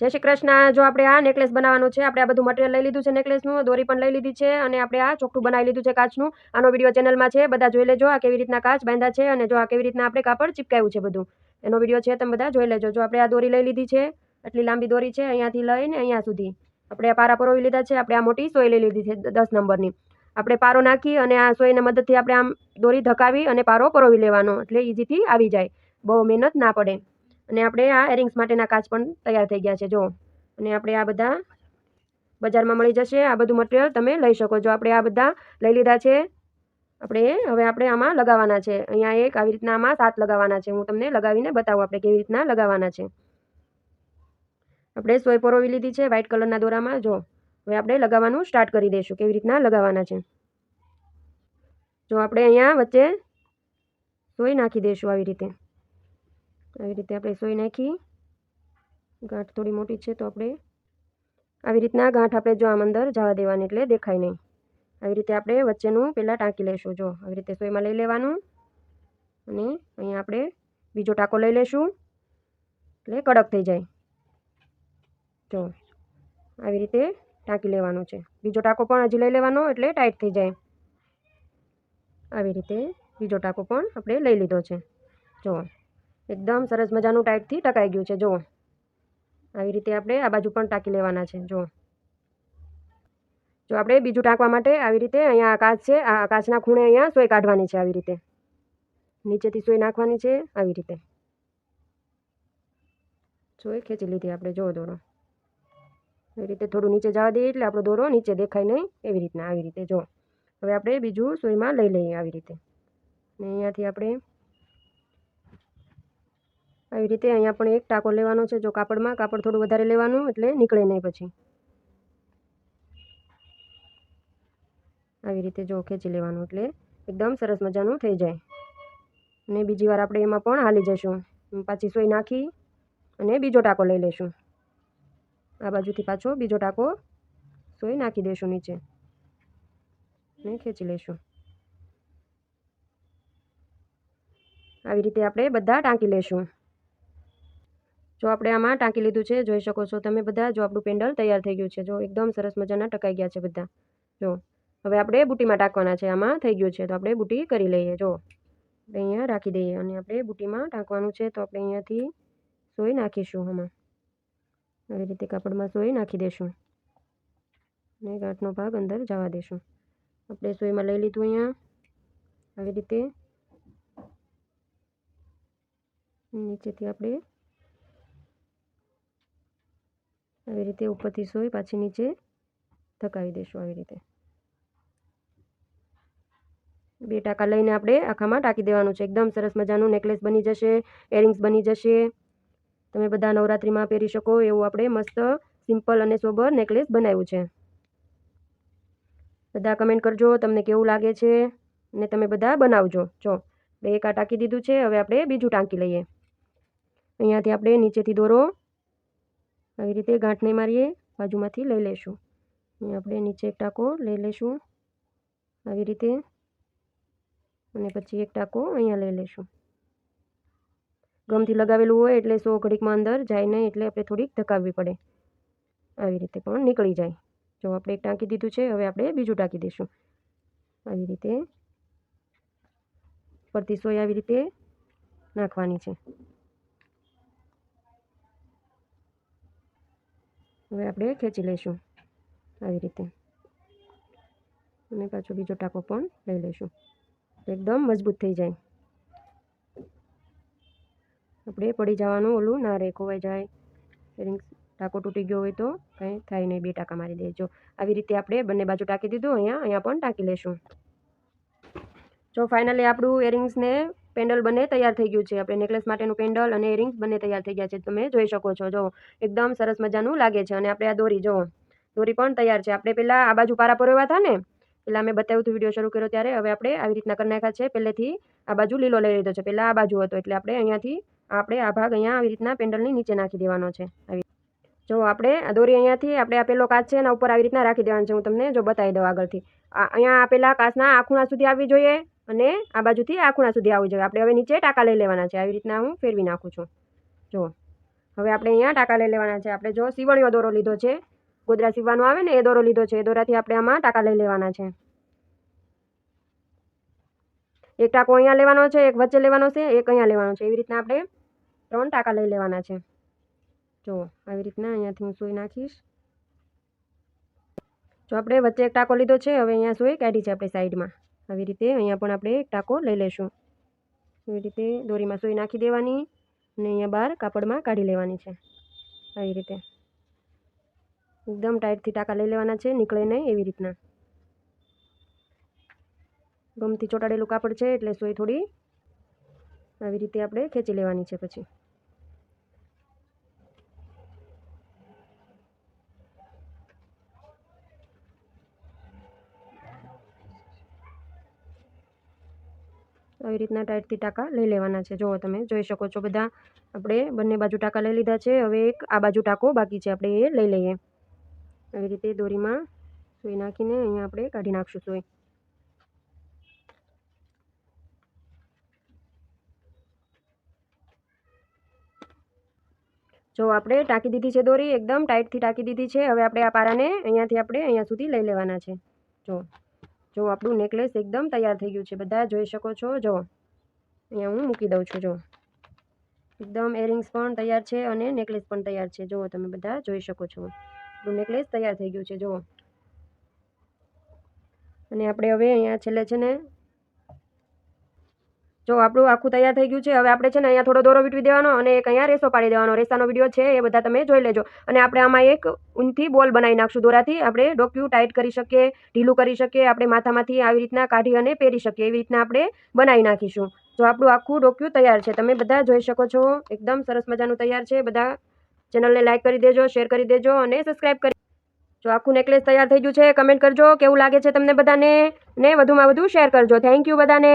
જય શ્રી કૃષ્ણ. જો આપણે આ નેકલેસ બનાવવાનું છે, આપણે આ બધું મટીરિયલ લઈ લીધું છે નેકલેસનું દોરી પણ લઈ લીધી છે અને આપણે આ ચોખ્ખું બનાવી લીધું છે કાચનું. આનો વીડિયો ચેનલમાં છે, બધા જોઈ લેજો આ કેવી રીતના કાચ બાંધ્યા છે અને જો આ કેવી રીતના આપણે કાપડ ચીપકાયું છે બધું. એનો વીડિયો છે, તમે બધા જોઈ લેજો. જો આપણે આ દોરી લઈ લીધી છે, આટલી લાંબી દોરી છે, અહીંયાથી લઈને અહીંયા સુધી. આપણે આ પારા પરોવી લીધા છે, આપણે આ મોટી સોય લઈ લીધી છે, દસ નંબરની. આપણે પારો નાખી અને આ સોયના મદદથી આપણે આમ દોરી ધકાવી અને પારો પરોવી લેવાનો, એટલે ઇઝીથી આવી જાય. બહુ મહેનત ના પડે. અને આપણે આ એરિંગ્સ માટેના કાચ પણ તૈયાર થઈ ગયા છે, જો. અને આપણે આ બધા બજારમાં મળી જશે, આ બધું મટીરિયલ તમે લઈ શકો. જો આપણે આ બધા લઈ લીધા છે, આપણે હવે આપણે આમાં લગાવવાના છે. અહીંયા એક આવી રીતના આમાં સાત લગાવવાના છે. હું તમને લગાવીને બતાવું આપણે કેવી રીતના લગાવવાના છે. આપણે સોય પરોવી લીધી છે વ્હાઇટ કલરના દોરામાં, જો. હવે આપણે લગાવવાનું સ્ટાર્ટ કરી દઈશું, કેવી રીતના લગાવવાના છે. જો આપણે અહીંયા વચ્ચે સોય નાખી દઈશું આવી રીતે. આવી રીતે આપણે સોઈ નાખી. ગાંઠ થોડી મોટી છે તો આપણે આવી રીતના ગાંઠ આપણે જો આમ અંદર જવા દેવાની એટલે દેખાય નહીં. આવી રીતે આપણે વચ્ચેનું પહેલાં ટાંકી લઈશું જો. આવી રીતે સોયમાં લઈ લેવાનું. અને અહીંયા આપણે બીજો ટાંકો લઈ લઈશું એટલે કડક થઈ જાય. જો, આવી રીતે ટાંકી લેવાનું છે. બીજો ટાંકો પણ હજી લઈ લેવાનો એટલે ટાઈટ થઈ જાય. આવી રીતે બીજો ટાંકો પણ આપણે લઈ લીધો છે. જુઓ એકદમ સરસ મજાનું ટાઈટથી ટકાઈ ગયું છે, જુઓ. આવી રીતે આપણે આ બાજુ પણ ટાંકી લેવાના છે, જુઓ. જો આપણે બીજું ટાંકવા માટે આવી રીતે અહીંયા કાચ છે, આ કાચના ખૂણે અહીંયા સોય કાઢવાની છે આવી રીતે. નીચેથી સોય નાખવાની છે આવી રીતે. સોય ખેંચી લીધી આપણે, જુઓ દોરો. એવી રીતે થોડું નીચે જવા દઈએ એટલે આપણો દોરો નીચે દેખાય નહીં એવી રીતના, આવી રીતે જો હવે આપણે બીજું સોયમાં લઈ લઈએ આવી રીતે. ને અહીંયાથી આપણે આવી રીતે અહીંયા પણ એક ટાંકો લેવાનો છે, જો કાપડમાં, કાપડ થોડું વધારે લેવાનું એટલે નીકળે નહીં પછી. આવી રીતે જો ખેંચી લેવાનું એટલે એકદમ સરસ મજાનું થઈ જાય. અને બીજી વાર આપણે એમાં પણ હાલી જઈશું. પાછી સોય નાખી અને બીજો ટાંકો લઈ લઈશું. આ બાજુથી પાછો બીજો ટાંકો સોય નાખી દઈશું નીચે. ને ખેંચી લઈશું. આવી રીતે આપણે બધા ટાંકી લઈશું. જો આપણે આમાં ટાંકી લીધું છે, જોઈ શકો છો તમે બધા, જો આપણું પેન્ડલ તૈયાર થઈ ગયું છે, જો એકદમ સરસ મજાના ટકાઈ ગયા છે બધા. જો, હવે આપણે બુટીમાં ટાંકવાના છે, આમાં થઈ ગયું છે, તો આપણે બુટી કરી લઈએ, જો. આપણે અહીંયા રાખી દઈએ અને આપણે બુટીમાં ટાંકવાનું છે, તો આપણે અહીંયાથી સોય નાખીશું આમાં. આવી રીતે કાપડમાં સોય નાખી દઈશું અને ગાંઠનો ભાગ અંદર જવા દઈશું આપણે સોયમાં લઈ લીધું અહીંયા. આવી રીતે નીચેથી આપણે આવી રીતે ઉપરથી સોય, પાછી નીચે ધકાવી દઈશું આવી રીતે. બે ટાંકા લઈને આપણે આખામાં ટાંકી દેવાનું છે. એકદમ સરસ મજાનું નેકલેસ બની જશે એરિંગ્સ બની જશે. તમે બધા નવરાત્રિમાં પહેરી શકો એવું આપણે મસ્ત, સિમ્પલ અને સોબર નેકલેસ બનાવ્યું છે. બધા કમેન્ટ કરજો તમને કેવું લાગે છે અને તમે બધા બનાવજો. જો, બે એક આ ટાંકી દીધું છે, હવે આપણે બીજું ટાંકી લઈએ. અહીંયાથી આપણે નીચેથી દોરો. આવી રીતે ગાંઠને મારીએ, બાજુમાંથી લઈ લઈશું. અહીંયા આપણે નીચે એક ટાંકો લઈ લઈશું. આવી રીતે. અને પછી એક ટાંકો અહીંયા લઈ લઈશું. ગમથી લગાવેલું હોય એટલે સો ઘડીકમાં અંદર જાય નહીં, એટલે આપણે થોડીક ધકાવવી પડે. આવી રીતે પણ નીકળી જાય. જો આપણે એક ટાંકી દીધું છે, હવે આપણે બીજું ટાંકી દઈશું. આવી રીતે. પરથી સોય આવી રીતે નાખવાની છે. હવે આપણે ખેંચી લઈશું આવી રીતે. અને પાછો બીજો ટાંકો પણ લઈ લઈશું. એકદમ મજબૂત થઈ જાય. આપણે પડી જવાનું ઓલું, ના રે ખોવાઈ જાય. રિંગ ટાંકો તૂટી ગયો હોય તો કંઈ થાય નહીં, બે ટાંકા મારી દેજો. આવી રીતે આપણે બંને બાજુ ટાંકી દીધું, અહીંયા અહીંયા પણ ટાંકી લઈશું. જો ફાઇનલી આપણું એરિંગ્સને પેન્ડલ બંને તૈયાર થઈ ગયું છે. આપણે નેકલેસ માટેનું પેન્ડલ અને એરિંગ્સ બંને તૈયાર થઈ ગયા છે. તમે જોઈ શકો છો. જો, એકદમ સરસ મજાનું લાગે છે. અને આપણે આ દોરી, જો, દોરી પણ તૈયાર છે. આપણે પહેલાં આ બાજુ પારા પરોવ્યા હતા ને પહેલાં મેં બતાવ્યું હતું વીડિયો શરૂ કર્યો ત્યારે, હવે આપણે આવી રીતના કરી નાખ્યા છે. પહેલેથી આ બાજુ લીલો લઈ લીધો છે. પહેલાં આ બાજુ હતો. એટલે આપણે અહીંયાથી, આપણે આ ભાગ અહીંયા આવી રીતના પેન્ડલની નીચે નાખી દેવાનો છે. આવી જો, આપણે દોરી અહીંયાથી, આપણે આ પેલો કાચ છે એના ઉપર આવી રીતના રાખી દેવાનો છે. હું તમને જો બતાવી દઉં આગળથી. અહીંયા આપેલા કાચના આ સુધી આવવી જોઈએ. અને આ બાજુથી આ ખૂણા સુધી આવવું જોઈએ આપણે હવે નીચે ટાંકા લઈ લેવાના છે. આવી રીતના હું ફેરવી નાખું છું. જો હવે આપણે અહીંયા ટાંકા લઈ લેવાના છે. આપણે જો સીવણીઓ દોરો લીધો છે, ગોદરા સીવવાનો આવે ને, એ દોરો લીધો છે, એ દોરાથી આપણે આમાં ટાંકા લઈ લેવાના છે. એક ટાંકો અહીંયા લેવાનો છે, એક વચ્ચે લેવાનો છે, એક અહીંયા લેવાનો છે. એવી રીતના આપણે ત્રણ ટાંકા લઈ લેવાના છે. જો આવી રીતના અહીંયાથી હું સુઈ નાખીશ. જો આપણે વચ્ચે એક ટાંકો લીધો છે, હવે અહીંયા સુઈ કાઢી છે આપણે સાઈડમાં. આવી રીતે અહીંયા પણ આપણે ટાંકો લઈ લઈશું એવી રીતે દોરીમાં સોઈ નાખી દેવાની અને અહીંયા બહાર કાપડમાં કાઢી લેવાની છે. આવી રીતે. એકદમ ટાઈટથી ટાંકા લઈ લેવાના છે, નીકળે નહીં એવી રીતના. ગમથી ચોંટાડેલું કાપડ છે એટલે સોય થોડી આવી રીતે આપણે ખેંચી લેવાની છે પછી. આવી રીતના ટાઈટથી ટાંકા લઈ લેવાના છે. જુઓ તમે, જોઈ શકો છો બધા. આપણે બંને બાજુ ટાંકા લઈ લીધા છે. હવે એક આ બાજુ ટાંકો બાકી છે. આપણે એ લઈ લઈએ. આવી રીતે દોરીમાં સુઈ નાખીને અહીંયા આપણે કાઢી નાખશું સુઈ. જો આપણે ટાંકી દીધી છે દોરી, એકદમ ટાઈટથી ટાંકી દીધી છે. હવે આપણે આ પારાને અહીંયાથી આપણે અહીંયા સુધી લઈ લેવાના છે. જો જો આપણું નેકલેસ એકદમ તૈયાર થઈ ગયું છે બધા જોઈ શકો છો, જો. અહીંયા હું મૂકી દઉં છું, જો. એકદમ એરિંગ્સ પણ તૈયાર છે અને નેકલેસ પણ તૈયાર છે જુઓ તમે બધા જોઈ શકો છો. આપણું નેકલેસ તૈયાર થઈ ગયું છે જુઓ અને આપણે હવે અહીંયા છેલ્લે છે ને જો આપણું આખું તૈયાર થઈ ગયું છે, હવે આપણે છે ને અહીંયા થોડો દોરો વીટવી દેવાનો અને એક અહીંયા રેસો પાડી દેવાનો. રેસાનો વીડિયો છે, એ બધા તમે જોઈ લેજો. અને આપણે આમાં એક ઊંથી બોલ બનાવી નાખશું. દોરાથી આપણે ડોક્યુ ટાઈટ કરી શકીએ, ઢીલું કરી શકીએ, આપણે માથામાંથી આવી રીતના કાઢી અને પહેરી શકીએ, એવી રીતના આપણે બનાવી નાખીશું. જો આપણું આખું ડોક્યુ તૈયાર છે, તમે બધા જોઈ શકો છો. એકદમ સરસ મજાનું તૈયાર છે. બધા ચેનલને લાઇક કરી દેજો, શેર કરી દેજો અને સબસ્ક્રાઈબ કરી જો આખું નેકલેસ તૈયાર થઈ ગયું છે, કમેન્ટ કરજો. કેવું લાગે છે તમને બધાને? ને વધુમાં વધુ શેર કરજો. થેન્ક યુ બધાને.